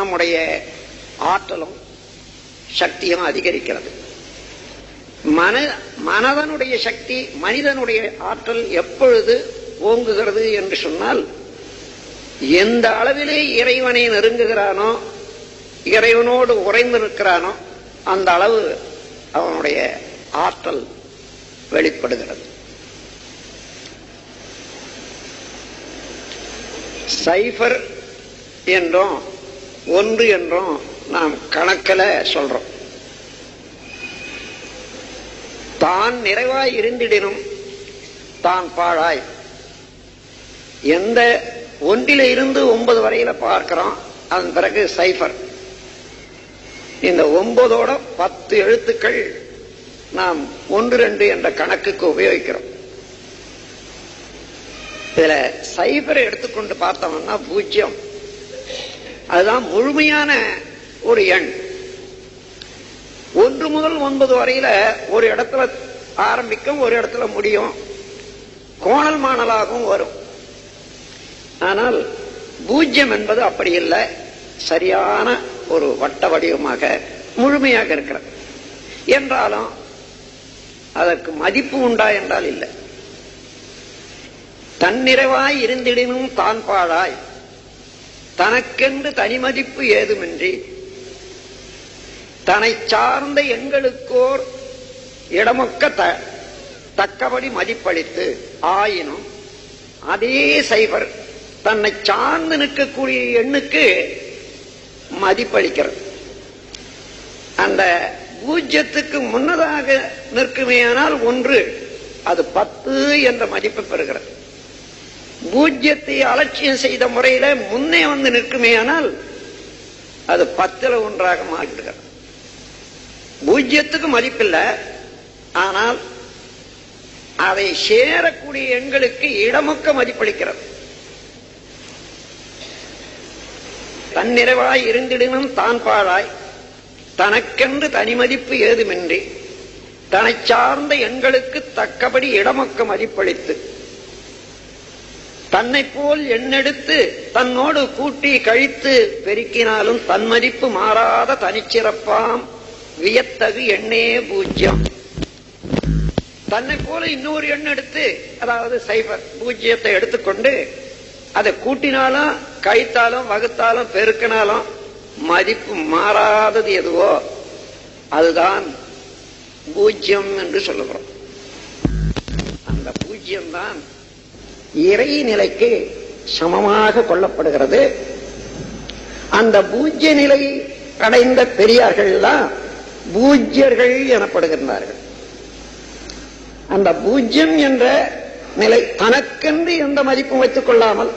நம்முடைய ஆற்றலும் சக்தியும் அதிகரிக்கிறது. மன மனதனுடைய சக்தி மனிதனுடைய ஆற்றல் எப்பொழுது ஓங்குகிறது என்று சொன்னால் எந்த அளவிலே இறைவனை நெருங்குகிறானோ இறைவனோடு உறைந்து நிற்கிறானோ அந்த அளவு அவனுடைய ஆற்றல் வெளிப்படுகிறது. சைபர் என்றும் ஒன்று என்றும் நாம் கணக்கில் சொல்றோம். தான் நிறைவாய் இருந்திடனும் தான் பாழாய். எந்த ஒன்றில இருந்து ஒன்பது வரையில பார்க்கிறோம் அதன் பிறகு சைபர் இந்த ஒன்பதோட பத்து எழுத்துக்கள் நாம் ஒன்று ரெண்டு என்ற கணக்குக்கு உபயோகிக்கிறோம். இதுல சைபரை எடுத்துக்கொண்டு பார்த்தோம்னா பூஜ்ஜியம் அதுதான் முழுமையான ஒரு எண். ஒன்று முதல் ஒன்பது வரையில ஒரு இடத்துல ஆரம்பிக்கும் ஒரு இடத்துல முடியும். கோணல் மாணலாகவும் வரும். ஆனால் பூஜ்யம் என்பது அப்படி இல்லை. சரியான ஒரு வட்ட வடிவமாக முழுமையாக இருக்கிறது. என்றாலும் அதற்கு மதிப்பு உண்டா என்றால் இல்லை. தன்னிறைவாய் இருந்திடினும் தான் பாழாய் தனக்கென்று தனிமதிப்பு ஏதுமின்றி தன்னை சார்ந்த எண்களுக்கோர் இடமொக்க த- தக்கபடி மதிப்பளித்து ஆயினும் அதே சைபர் தன்னை சார்ந்து நிற்கக்கூடிய எண்ணுக்கு மதிப்பளிக்கிறது. அந்த பூஜ்யத்துக்கு முன்னதாக நிற்குமேயானால் ஒன்று அது பத்து என்ற மதிப்பு பெறுகிறது. பூஜ்யத்தை அலட்சியம் செய்த முறையில முன்னே வந்து நிற்குமே ஆனால் அது பத்துல ஒன்றாக மாறிவிடுகிறது. பூஜ்யத்துக்கு மதிப்பில்லை ஆனால் அதை சேரக்கூடிய எண்களுக்கு இடமொக்க மதிப்பளிக்கிறது. தன்னிறைவாய் இருந்திடனும் தான் பாழாய் தனக்கென்று தனிமதிப்பு ஏதுமின்றி தன்னை சார்ந்த எண்களுக்கு தக்கபடி இடமொக்க மதிப்பளித்து தன்னை போல் எண்ணெடுத்து தன்னோடு கூட்டி கழித்து பெருக்கினாலும் தன் மதிப்பு மாறாத தனிச்சிறப்பாம். வியத்தகு எண்ணே பூஜ்யம். தன்னை போல இன்னொரு எண் எடுத்து அதாவது சைபர் பூஜ்ஜியத்தை எடுத்துக்கொண்டு அதை கூட்டினாலும் கழித்தாலும் வகுத்தாலும் பெருக்கினாலும் மதிப்பு மாறாதது எதுவோ அதுதான் பூஜ்யம் என்று சொல்லுகிறோம். அந்த பூஜ்யம் தான் இறை நிலைக்கு சமமாக கொள்ளப்படுகிறது அந்த பூஜ்ய நிலை அடைந்த பெரியார்கள் தான் பூஜ்யர்கள் எனப்படுகின்றார்கள். அந்த பூஜ்யம் என்ற நிலை தனக்கென்று எந்த மதிப்பும் வைத்துக் கொள்ளாமல்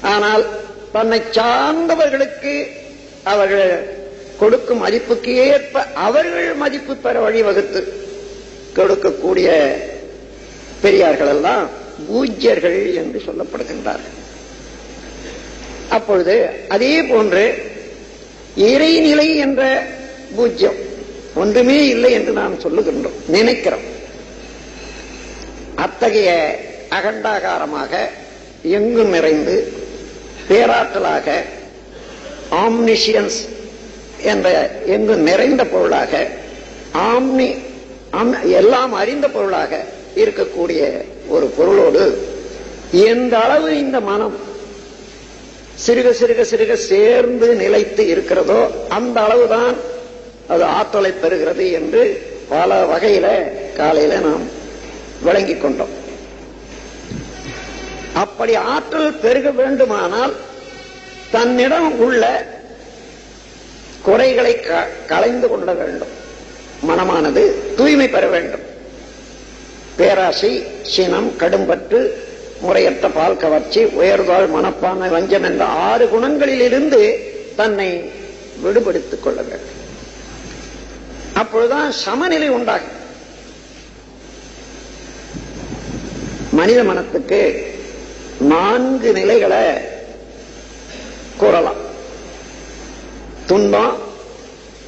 ஆனால் தன்னை சார்ந்தவர்களுக்கு அவர்கள் கொடுக்கும் மதிப்புக்கு ஏற்ப அவர்கள் மதிப்பு பெற வழிவகுத்து கொடுக்கக்கூடிய பெரியார்கள் எல்லாம் பூஜ்யர்கள் என்று சொல்லப்படுகின்றார்கள். அப்பொழுது அதே போன்று இறைநிலை என்ற பூஜ்யம் ஒன்றுமே இல்லை என்று நாம் சொல்லுகின்றோம் நினைக்கிறோம். அத்தகைய அகண்டாகாரமாக எங்கும் நிறைந்து பேராற்றலாக ஆம்னிஷியன்ஸ் என்ற எங்கும் நிறைந்த பொருளாக ஆம்னி எல்லாம் அறிந்த பொருளாக இருக்கக்கூடிய ஒரு பொருளோடு எந்த அளவு இந்த மனம் சிறுக சிறுக சிறுக சேர்ந்து நிலைத்து இருக்கிறதோ அந்த அளவுதான் அது ஆற்றலை பெறுகிறது என்று பல வகையில காலையில நாம் விளங்கிக் கொண்டோம். அப்படி ஆற்றல் பெருக வேண்டுமானால் தன்னிடம் உள்ள குறைகளை க- களைந்து கொள்ள வேண்டும். மனமானது தூய்மை பெற வேண்டும். பேராசை சினம் கடும்பற்று முறையற்ற பால் கவர்ச்சி உயர்வாழ் மனப்பான்மை வஞ்சம் என்ற ஆறு குணங்களிலிருந்து தன்னை விடுபடுத்திக் கொள்ள வேண்டும். அப்பொழுதுதான் சமநிலை உண்டாகும். மனித மனத்துக்கு நான்கு நிலைகளை கூறலாம். துன்பம்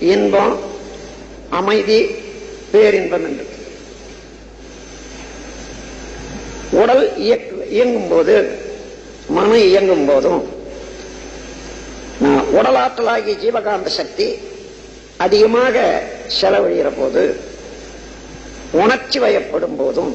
இன்பம் அமைதி பேரின்பம் என்று. உடல் இயக்கு- இயங்கும் போது மனம் இயங்கும் போதும் உடலாற்றலாகிய ஜீவகாந்த சக்தி அதிகமாக செலவழிகிற போது உணர்ச்சி வயப்படும் போதும்